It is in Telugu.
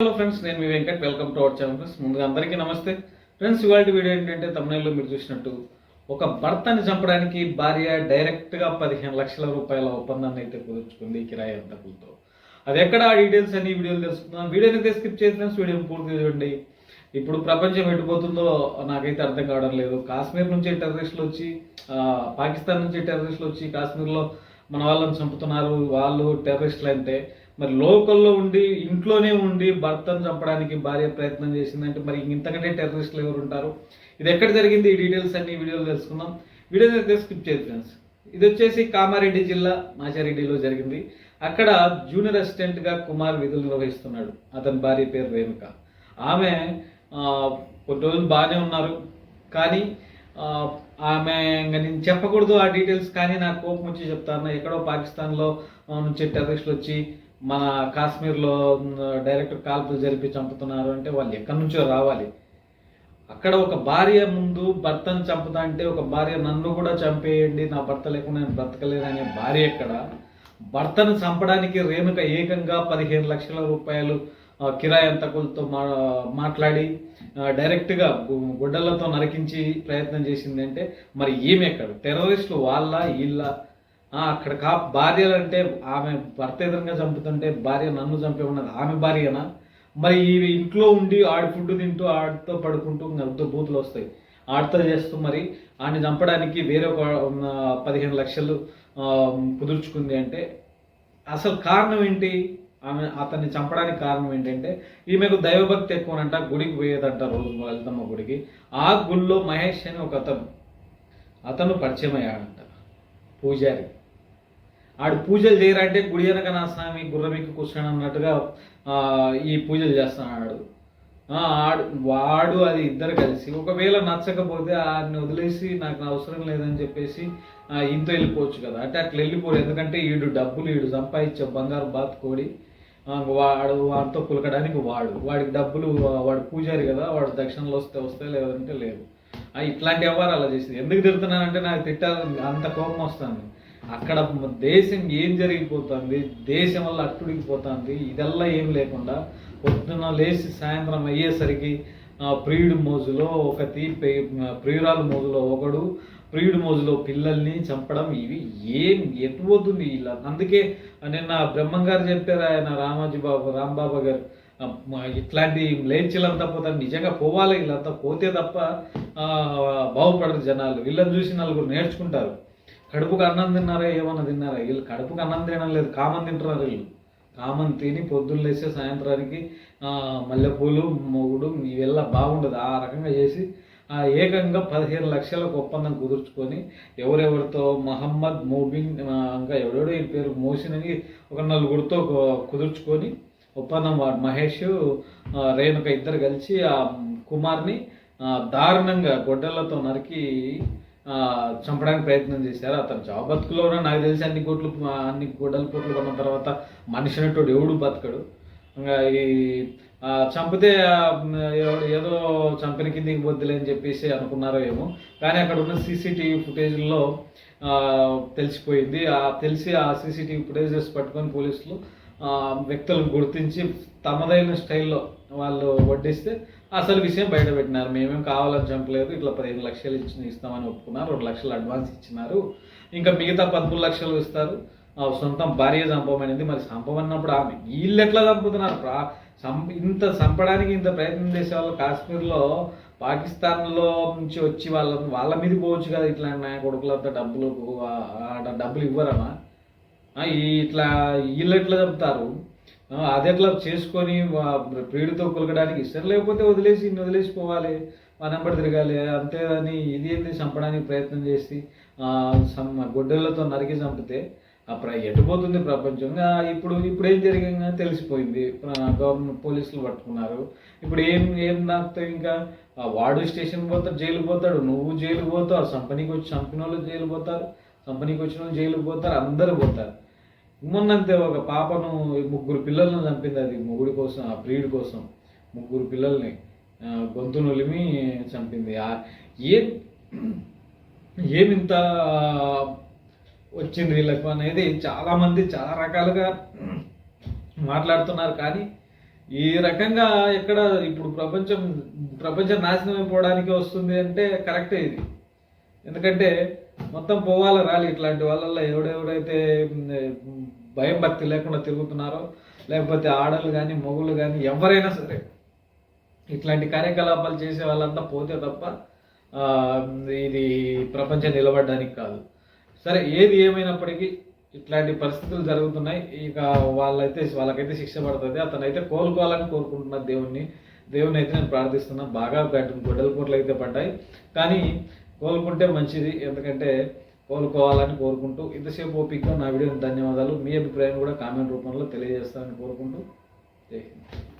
హలో ఫ్రెండ్స్ నేను మీ Venkat. Welcome to our channel friends ముందుగా అందరికీ నమస్తే. ఫ్రెండ్స్ ఇవాళ వీడియో ఏంటంటే తమిళలో మీరు చూసినట్టు ఒక భర్తని చంపడానికి భార్య డైరెక్ట్గా పదిహేను లక్షల రూపాయల ఒప్పందాన్ని అయితే కుదుర్చుకుంది కిరాయి అంతకులతో అది ఎక్కడ? ఆ డీటెయిల్స్ అన్ని వీడియోలు తెలుసుకుందాం. వీడియోని అయితే స్కిప్ చేసి ఫ్రెండ్స్ వీడియో పూర్తి చూడండి. ఇప్పుడు ప్రపంచం ఎటుపోతుందో నాకైతే అర్థం కావడం లేదు. కాశ్మీర్ నుంచి టెర్రరిస్టులు వచ్చి పాకిస్తాన్ నుంచి టెర్రరిస్టులు వచ్చి కాశ్మీర్లో మన వాళ్ళని చంపుతున్నారు. వాళ్ళు టెర్రరిస్టులు అంటే మరి లోకల్లో ఉండి ఇంట్లోనే ఉండి భర్తను చంపడానికి భార్య ప్రయత్నం చేసిందంటే మరి ఇంతకంటే టెర్రరిస్టులు ఎవరు ఉంటారు? ఇది ఎక్కడ జరిగింది? ఈ డీటెయిల్స్ అన్ని వీడియోలు తెలుసుకుందాం. వీడియో అయితే స్కిప్ చేయదు ఫ్రెండ్స్. ఇది వచ్చేసి కామారెడ్డి జిల్లా మాచారెడ్డిలో జరిగింది. అక్కడ జూనియర్ అసిస్టెంట్గా కుమార్ విధులు నిర్వహిస్తున్నాడు. అతని భార్య పేరు రేణుక. ఆమె కొన్ని రోజులు బాగానే ఉన్నారు. కానీ ఆమె ఇంకా నేను చెప్పకూడదు ఆ డీటెయిల్స్ కానీ నాకు కోపం వచ్చి చెప్తాను ఎక్కడో పాకిస్తాన్లో నుంచి టెర్రరిస్టులు వచ్చి మన కాశ్మీర్లో డైరెక్టర్ డైరెక్ట్ కాల్పులు జరిపి చంపుతున్నారు అంటే వాళ్ళు ఎక్కడి నుంచో రావాలి. అక్కడ ఒక భార్య ముందు భర్తను చంపుతా అంటే ఒక భార్య నన్ను కూడా చంపేయండి నా భర్త లేకుండా నేను బ్రతకలేననే భార్య ఎక్కడ? భర్తను చంపడానికి రేణుక ఏకంగా పదిహేను లక్షల రూపాయలు కిరాయంతకులతో మా మాట్లాడి డైరెక్ట్గా గుడ్డలతో నరికించి ప్రయత్నం చేసింది అంటే మరి ఏమి ఎక్కడ? టెర్రరిస్టులు వాళ్ళ వీళ్ళ అక్కడ కా భార్యలు అంటే ఆమె భర్త ఎదురుగా చంపుతుంటే భార్య నన్ను చంపే ఉన్నది. ఆమె భార్యనా? మరి ఇవి ఇంట్లో ఉండి ఆడి ఫుడ్ తింటూ ఆడితో పడుకుంటూ నలుగుతో బూతులు వస్తాయి. ఆడితో చేస్తూ మరి ఆడిని చంపడానికి వేరే ఒక పదిహేను లక్షలు కుదుర్చుకుంది అంటే అసలు కారణం ఏంటి? ఆమె అతన్ని చంపడానికి కారణం ఏంటంటే ఈమెకు దైవభక్తి ఎక్కువనంట గుడికి పోయేదంట రోజు లలితమ్మ గుడికి. ఆ గుళ్ళో మహేష్ అని ఒక అతను. అతను పరిచయం అయ్యాడంట పూజారి. ఆడు పూజలు చేయరంటే గుడి వెనక నా స్వామి గుర్రమికి కూర్చొని అన్నట్టుగా ఈ పూజలు చేస్తున్నాడు. ఆడు వాడు అది ఇద్దరు కలిసి ఒకవేళ నచ్చకపోతే ఆడిని వదిలేసి నాకు అవసరం లేదని చెప్పేసి ఇంత వెళ్ళిపోవచ్చు కదా. అంటే అట్లా వెళ్ళిపోరు. ఎందుకంటే ఈడు డబ్బులు ఈడు సంపాదించే బంగారు బాత్ కోడి. వాడు వాడితో కులకడానికి వాడు. వాడికి డబ్బులు వాడు పూజారి కదా వాడు దక్షిణలో వస్తే వస్తే లేదంటే లేదు. ఇట్లాంటి వ్యవహారాలు అలా చేసింది. ఎందుకు తిడుతున్నానంటే నాకు తిట్టాలని అంత కోపం వస్తుంది. అక్కడ దేశం ఏం జరిగిపోతుంది దేశం వల్ల అట్టుడికిపోతుంది ఇదల్లా ఏం లేకుండా పొద్దున్న లేచి సాయంత్రం అయ్యేసరికి ప్రియుడు మోజులో ఒకటి ప్రి- ప్రియురాలు మోజులో ఒకడు ప్రియుడు మోజులో పిల్లల్ని చంపడం ఇవి ఏం ఎటు ఇలా? అందుకే నిన్న బ్రహ్మంగారు చెప్పారు ఆయన రామాజీ బాబు రాంబాబా గారు ఇట్లాంటి లేచిలంతా పోతారు నిజంగా పోవాలి వీళ్ళంతా పోతే తప్ప బాగుపడరు జనాలు. వీళ్ళని చూసి నలుగురు నేర్చుకుంటారు. కడుపుకు అన్నం తిన్నారా ఏమన్నా తిన్నారా? వీళ్ళు కడుపుకు అన్నం తినడం లేదు కామన్ తింటున్నారు వీళ్ళు. కామన్ తిని పొద్దున్న లేస్తే సాయంత్రానికి మల్లెపూలు మొగుడు ఇవెల్లా బాగుండదు. ఆ రకంగా చేసి ఏకంగా పదిహేను లక్షలకు ఒప్పందం కుదుర్చుకొని ఎవరెవరితో మహమ్మద్ మోబిన్ ఇంకా ఎవరెవడో ఈ పేరు మోసిన్ అని ఒక నలుగురితో కుదుర్చుకొని ఒప్పందం వాడు మహేష్ రేణుక ఇద్దరు కలిసి ఆ కుమార్ని దారుణంగా గొడ్డలతో నరికి చంపడానికి ప్రయత్నం చేశారు. అతను చావు ఉన్న నాకు తెలిసి అన్ని కోట్లు అన్ని గొడ్డల కోట్లు కొన్న తర్వాత మనిషి అనేటోడు ఎవడు బతకడు. ఇంకా ఈ చంపితే ఏదో చంపిన కిందికి వద్దులే అని చెప్పేసి అనుకున్నారో ఏమో. కానీ అక్కడ ఉన్న సీసీటీవీ ఫుటేజ్లో తెలిసిపోయింది. ఆ తెలిసి ఆ సీసీటీవీ ఫుటేజెస్ పట్టుకొని పోలీసులు వ్యక్తులను గుర్తించి తమదైన స్టైల్లో వాళ్ళు వడ్డిస్తే అసలు విషయం బయట పెట్టినారు. మేమేం కావాలని చంపలేదు ఇట్లా పదిహేను లక్షలు ఇచ్చి ఇస్తామని ఒప్పుకున్నారు. రెండు లక్షలు అడ్వాన్స్ ఇచ్చినారు. ఇంకా మిగతా పదమూడు లక్షలు ఇస్తారు. ఆ, సొంతం భార్య చంపమనేది మరి చంపమన్నప్పుడు ఆమె వీళ్ళు ఎట్లా చంపుతున్నారు? ప్రా ఇంత చంపడానికి ఇంత ప్రయత్నం చేసే వాళ్ళు కాశ్మీర్లో పాకిస్తాన్లో నుంచి వచ్చి వాళ్ళ వాళ్ళ మీద పోవచ్చు కదా ఇట్లాంటి నా కొడుకులంతా డబ్బులు డబ్బులు ఇవ్వరమా ఇట్లా వీళ్ళు ఎట్లా చెప్తారు? అదెట్లా అది ఎట్లా చేసుకొని ప్రియుడితో కొలకడానికి ఇష్టం లేకపోతే వదిలేసి వదిలేసిపోవాలి వదిలేసి పోవాలి తిరగాలి అంతేగాని ఇది ఏంది చంపడానికి ప్రయత్నం చేసి గొడ్డలతో నరికి చంపితే అప్పుడు ఎటు ప్రపంచం. ఇప్పుడు ఇప్పుడు ఏం జరిగిందో తెలిసిపోయింది. గవర్నమెంట్ పోలీసులు పట్టుకున్నారు. ఇప్పుడు ఏం ఏం నాకు ఇంకా ఆ, వాడు స్టేషన్ పోతాడు జైలు పోతాడు. నువ్వు జైలు పోతావు సంపనీకి వచ్చి చంపిన వాళ్ళు జైలు పోతారు సంపనీకి వచ్చిన వాళ్ళు జైలు పోతారు అందరూ పోతారు. మొన్నంతే ఒక పాపను ముగ్గురు పిల్లలను చంపింది అది మొగుడి కోసం ఆ ప్రియుడి కోసం. ముగ్గురు పిల్లల్ని గొంతునొలిమి గొంతు చంపింది. ఆ ఏం ఏమింత వచ్చింది వీళ్ళకు అనేది చాలామంది చాలా రకాలుగా మాట్లాడుతున్నారు. కానీ ఈ రకంగా ఎక్కడ ఇప్పుడు ప్రపంచం ప్రపంచం నాశనం అయిపోవడానికి వస్తుంది అంటే కరెక్టే ఇది. ఎందుకంటే మొత్తం పోవాలి రాలి ఇట్లాంటి వాళ్ళల్లో ఎవడెవడైతే భయం భక్తి లేకుండా తిరుగుతున్నారో లేకపోతే ఆడలు కానీ మొగులు కానీ ఎవరైనా సరే ఇట్లాంటి కార్యకలాపాలు చేసే వాళ్ళంతా పోతే తప్ప ఇది ప్రపంచం నిలబడడానికి కాదు. సరే ఏది ఏమైనప్పటికీ ఇట్లాంటి పరిస్థితులు జరుగుతున్నాయి. ఇక వాళ్ళైతే వాళ్ళకైతే శిక్ష పడుతుంది. అతనైతే కోలుకోవాలని కోరుకుంటున్నా దేవుణ్ణి. దేవుని అయితే నేను ప్రార్థిస్తున్నా. బాగా గడ్డ- గొడ్డలు కోట్లు అయితే పడ్డాయి. కానీ కోలుకుంటే మంచిది. ఎందుకంటే కోలుకోవాలని కోరుకుంటూ ఇంతసేపు ఓపిక నా వీడియోని ధన్యవాదాలు. మీ అభిప్రాయం కూడా కామెంట్ రూపంలో తెలియజేస్తానని కోరుకుంటూ జై హింద్.